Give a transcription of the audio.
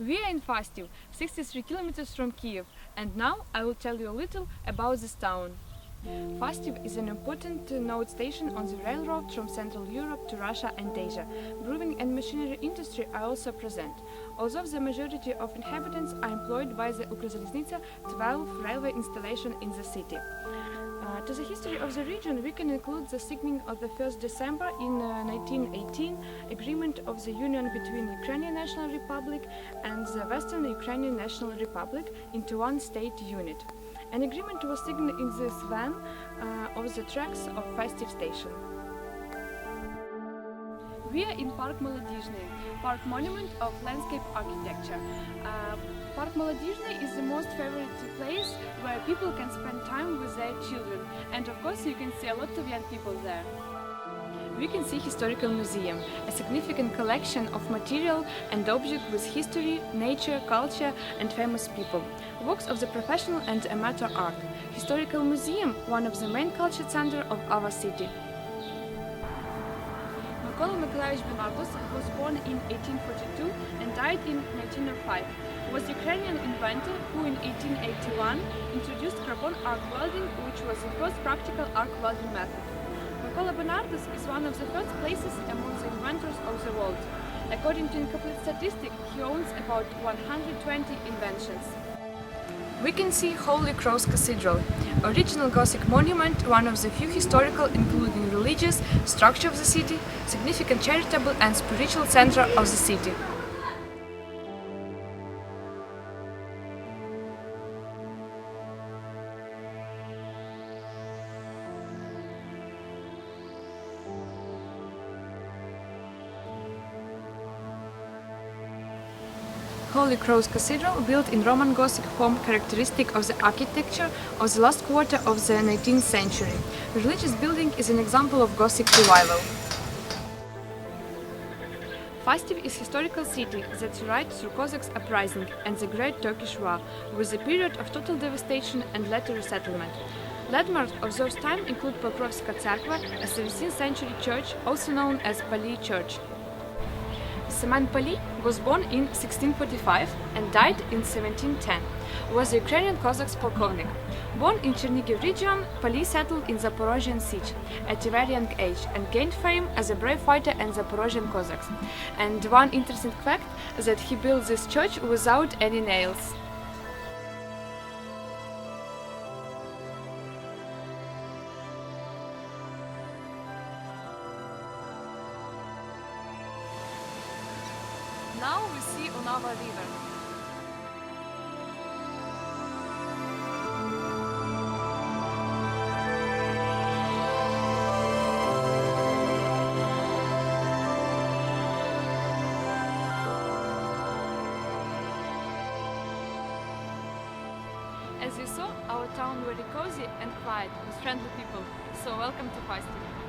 We are in Fastiv, 63 kilometers from Kiev, and now I will tell you a little about this town. Fastiv is an important node station on the railroad from Central Europe to Russia and Asia. Brewing and machinery industry are also present. Although the majority of inhabitants are employed by the Ukrzaliznytsia 12 railway installation in the city. Uh, to the history of the region, we can include the signing of the 1st December in uh, 1918 agreement of the union between Ukrainian National Republic and the Western Ukrainian National Republic into one state unit. An agreement was signed in this van uh, of the tracks of Festive Station. We are in Park Molodizhny, park monument of landscape architecture. Uh, park Molodizhny is the most favorite place where people can spend time with their children, and of course you can see a lot of young people there. We can see historical museum, a significant collection of material and objects with history, nature, culture, and famous people. Works of the professional and amateur art. Historical museum, one of the main culture center of our city. Mykola Mykolaievich Bernardus was born in 1842 and died in 1905. He was Ukrainian inventor who in 1881 introduced carbon arc welding, which was the first practical arc welding method. Mykola Bernardus is one of the first places among the inventors of the world. According to incomplete statistics, he owns about 120 inventions. We can see Holy Cross Cathedral, original Gothic monument, one of the few historical, including religious, structure of the city, significant charitable and spiritual center of the city. Holy Cross Cathedral, built in Roman Gothic form characteristic of the architecture of the last quarter of the 19th century. The religious building is an example of Gothic revival. Fastiv is historical city that survived through Cossacks uprising and the Great Turkish War, with a period of total devastation and later resettlement. Landmarks of those times include Pokrovska Tsarkva, a 17th century church, also known as Pali Church. Semen Pali was born in 1645 and died in 1710. Was a Ukrainian Cossacks polkovnik. Born in Chernigiv region, Pali settled in Zaporozhian siege at a very young age and gained fame as a brave fighter and Zaporozhian Cossacks. And one interesting fact that he built this church without any nails. Now we see Unava River. As you saw, our town very cozy and quiet with friendly people. So welcome to Fastiv.